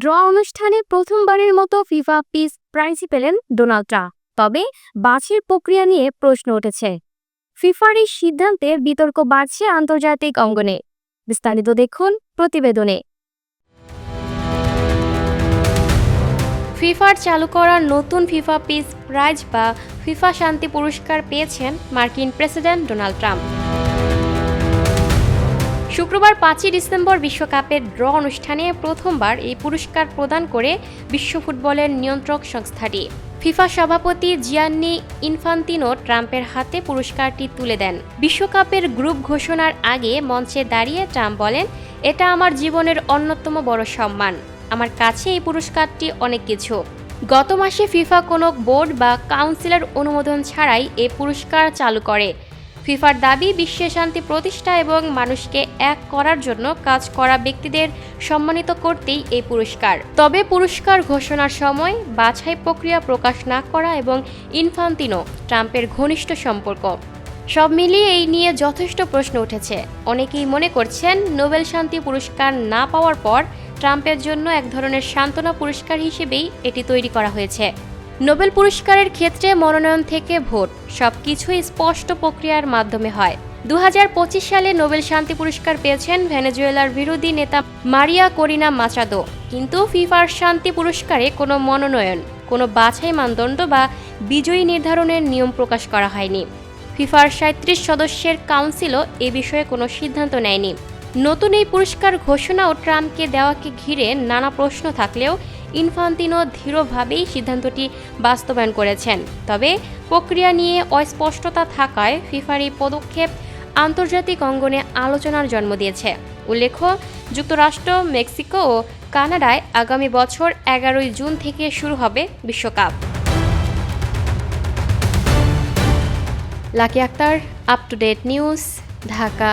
Draw অনুষ্ঠানে প্রথমবারের মতো ফিফা পিস প্রাইজই পেলেন ডোনাল্ড ট্রাম্প। তবে বাছাইয়ের প্রক্রিয়া নিয়ে প্রশ্ন উঠেছে। ফিফার এই সিদ্ধান্তে বিতর্ক বাড়ছে আন্তর্জাতিক অঙ্গনে। বিস্তারিত দেখুন প্রতিবেদনে। ফিফার চালু করা নতুন ফিফা পিস প্রাইজ বা ফিফা শান্তি পুরস্কার পেয়েছেন মার্কিন প্রেসিডেন্ট ডোনাল্ড ট্রাম্প। শুক্রবার পাঁচই ডিসেম্বর বিশ্বকাপের ড্র অনুষ্ঠানে প্রথমবার এই পুরস্কার প্রদান করে বিশ্ব ফুটবলের নিয়ন্ত্রক সংস্থাটি। ফিফা সভাপতি জিয়ান্নি ইনফান্তিনো ট্রাম্পের হাতে পুরস্কারটি তুলে দেন। বিশ্বকাপের গ্রুপ ঘোষণার আগে মঞ্চে দাঁড়িয়ে ট্রাম্প বলেন, এটা আমার জীবনের অন্যতম বড় সম্মান। আমার কাছে এই পুরস্কারটি অনেক কিছু। গত মাসে ফিফা কোনো বোর্ড বা কাউন্সিলের অনুমোদন ছাড়াই এ পুরস্কার চালু করে। ফিফার দাবি, বিশ্বে শান্তি প্রতিষ্ঠা এবং মানুষকে এক করার জন্য কাজ করা ব্যক্তিদের সম্মানিত করতেই এই পুরস্কার। তবে পুরস্কার ঘোষণার সময় বাছাই প্রক্রিয়া প্রকাশ না করা এবং ইনফান্তিনো ট্রাম্পের ঘনিষ্ঠ সম্পর্ক। সব মিলিয়ে এই নিয়ে যথেষ্ট প্রশ্ন উঠেছে। অনেকেই মনে করছেন, নোবেল শান্তি পুরস্কার না পাওয়ার পর ট্রাম্পের জন্য এক ধরনের সান্ত্বনা পুরস্কার হিসেবেই এটি তৈরি করা হয়েছে। নোবেল পুরস্কারের ক্ষেত্রে মনোনয়ন থেকে ভোট সব সবকিছুই স্পষ্ট প্রক্রিয়ার মাধ্যমে হয়। দু হাজার পঁচিশ সালে নোবেল শান্তি পুরস্কার পেয়েছেন ভেনেজুয়েলার বিরোধী নেতা মারিয়া করিনা মাচাদো। কিন্তু ফিফার শান্তি পুরস্কারে কোনো মনোনয়ন, কোনো বাছাই মানদণ্ড বা বিজয়ী নির্ধারণের নিয়ম প্রকাশ করা হয়নি। ফিফার সাঁত্রিশ সদস্যের কাউন্সিলও এ বিষয়ে কোনো সিদ্ধান্ত নেয়নি। নতুন এই পুরস্কার ঘোষণা ও ট্রাম্পকে দেওয়াকে ঘিরে নানা প্রশ্ন থাকলেও ইনফান্তিনো ধীরভাবেই সিদ্ধান্তটি বাস্তবায়ন করেছেন। তবে প্রক্রিয়া নিয়ে অস্পষ্টতা থাকায় ফিফার এই পদক্ষেপ আন্তর্জাতিক অঙ্গনে আলোচনার জন্ম দিয়েছে। উল্লেখ্য, যুক্তরাষ্ট্র, মেক্সিকো ও কানাডায় আগামী বছর এগারোই জুন থেকে শুরু হবে বিশ্বকাপ। Lucky Akter up to date news Dhaka.